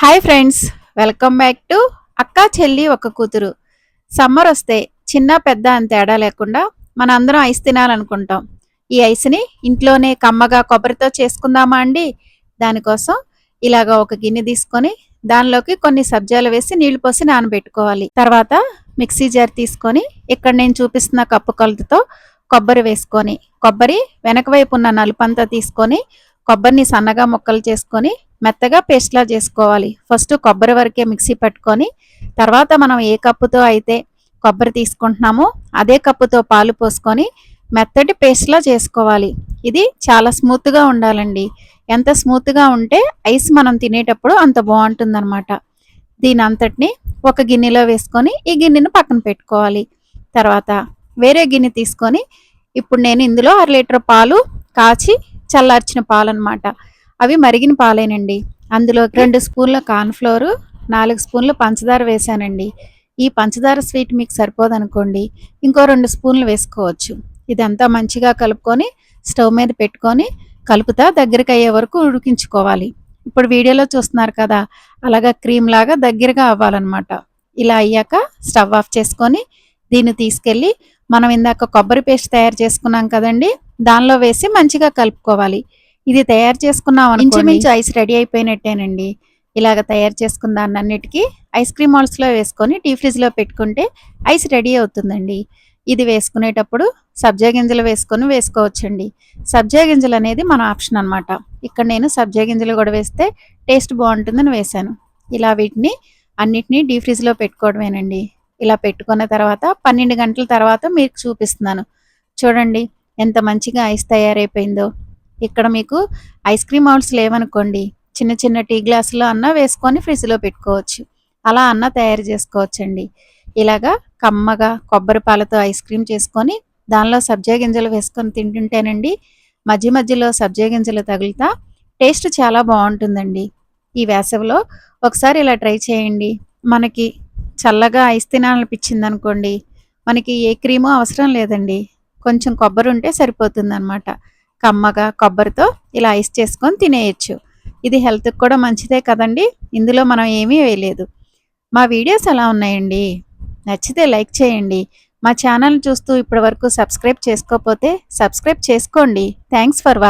Hi friends welcome back to అక్క చెల్లి ఒక కూతురు. సమ్మర్ వస్తే చిన్న పెద్ద అని తేడా లేకుండా మన అందరం ఐస్ తినాలనుకుంటాం. ఈ ఐస్ని ఇంట్లోనే కమ్మగా కొబ్బరితో చేసుకుందామా అండి? దానికోసం ఇలాగ ఒక గిన్నె తీసుకొని దానిలోకి కొన్ని సబ్జాలు వేసి నీళ్ళు పోసి నానబెట్టుకోవాలి. తర్వాత మిక్సీ జార్ తీసుకొని ఇక్కడ నేను చూపిస్తున్న కప్పు కొలతతో కొబ్బరి వేసుకొని కొబ్బరి వెనక వైపు ఉన్న నలుపంతా తీసుకొని కొబ్బరిని సన్నగా ముక్కలు చేసుకొని మెత్తగా పేస్ట్లా చేసుకోవాలి. ఫస్ట్ కొబ్బరి వరకే మిక్సీ పట్టుకొని తర్వాత మనం ఏ కప్పుతో అయితే కొబ్బరి తీసుకుంటున్నామో అదే కప్పుతో పాలు పోసుకొని మెత్తటి పేస్ట్లా చేసుకోవాలి. ఇది చాలా స్మూత్గా ఉండాలండి. ఎంత స్మూత్గా ఉంటే ఐస్ మనం తినేటప్పుడు అంత బాగుంటుందన్నమాట. దీని అంతటిని ఒక గిన్నెలో వేసుకొని ఈ గిన్నెను పక్కన పెట్టుకోవాలి. తర్వాత వేరే గిన్నె తీసుకొని ఇప్పుడు నేను ఇందులో అర లీటర్ పాలు కాచి చల్లార్చిన పాలు అనమాట అవి మరిగిన పాలేనండి. అందులో రెండు స్పూన్ల కార్న్ఫ్లోర్ నాలుగు స్పూన్లు పంచదార వేసానండి ఈ పంచదార స్వీట్ మీకు సరిపోదనుకోండి. ఇంకో రెండు స్పూన్లు వేసుకోవచ్చు. ఇదంతా మంచిగా కలుపుకొని స్టవ్ మీద పెట్టుకొని కలుపుతా దగ్గరికి అయ్యే వరకు ఉడికించుకోవాలి. ఇప్పుడు వీడియోలో చూస్తున్నారు కదా అలాగా క్రీమ్ లాగా దగ్గరగా అవ్వాలన్నమాట. ఇలా అయ్యాక స్టవ్ ఆఫ్ చేసుకొని దీన్ని తీసుకెళ్ళి మనం ఇందాక కొబ్బరి పేస్ట్ తయారు చేసుకున్నాం కదండి దానిలో వేసి మంచిగా కలుపుకోవాలి. ఇది తయారు చేసుకున్నాం ఇంచుమించు ఐస్ రెడీ అయిపోయినట్టేనండి. ఇలాగ తయారు చేసుకున్న దాన్నన్నిటికీ ఐస్ క్రీమ్ మాల్స్లో వేసుకొని డీ ఫ్రిడ్జ్లో పెట్టుకుంటే ఐస్ రెడీ అవుతుందండి. ఇది వేసుకునేటప్పుడు సబ్జా గింజలు వేసుకొని వేసుకోవచ్చండి. సబ్జా గింజలు అనేది మన ఆప్షన్ అనమాట ఇక్కడ నేను సబ్జా గింజలు కూడా వేస్తే టేస్ట్ బాగుంటుందని వేశాను. ఇలా వీటిని అన్నిటినీ డీ ఫ్రిడ్జ్లో పెట్టుకోవడమేనండి. ఇలా పెట్టుకున్న తర్వాత పన్నెండు గంటల తర్వాత మీకు చూపిస్తున్నాను. చూడండి. ఎంత మంచిగా ఐస్ తయారైపోయిందో. ఇక్కడ మీకు ఐస్ క్రీమ్ అవుట్స్ లేవనుకోండి చిన్న చిన్న టీ గ్లాసులో అన్న వేసుకొని ఫ్రిడ్జ్లో పెట్టుకోవచ్చు. అలా అన్న తయారు చేసుకోవచ్చండి. ఇలాగా కమ్మగా కొబ్బరి పాలతో ఐస్ క్రీమ్ చేసుకొని దానిలో సబ్జా గింజలు వేసుకొని తింటుంటేనండి మధ్య మధ్యలో సబ్జా గింజలు తగులుతా టేస్ట్ చాలా బాగుంటుందండి. ఈ వేసవిలో ఒకసారి ఇలా ట్రై చేయండి. మనకి చల్లగా ఐస్ తినాలనిపించింది అనుకోండి మనకి ఏ క్రీము అవసరం లేదండి. కొంచెం కొబ్బరి ఉంటే సరిపోతుంది అనమాట కమ్మగా కొబ్బరితో ఇలా ఐస్ చేసుకొని తినేయచ్చు. ఇది హెల్త్కి కూడా మంచిదే కదండి. ఇందులో మనం ఏమీ వేయలేదు. మా వీడియోస్ ఎలా ఉన్నాయండి? నచ్చితే లైక్ చేయండి. మా ఛానల్ చూస్తూ ఇప్పటి వరకు సబ్స్క్రైబ్ చేసుకోకపోతే సబ్స్క్రైబ్ చేసుకోండి. Thanks for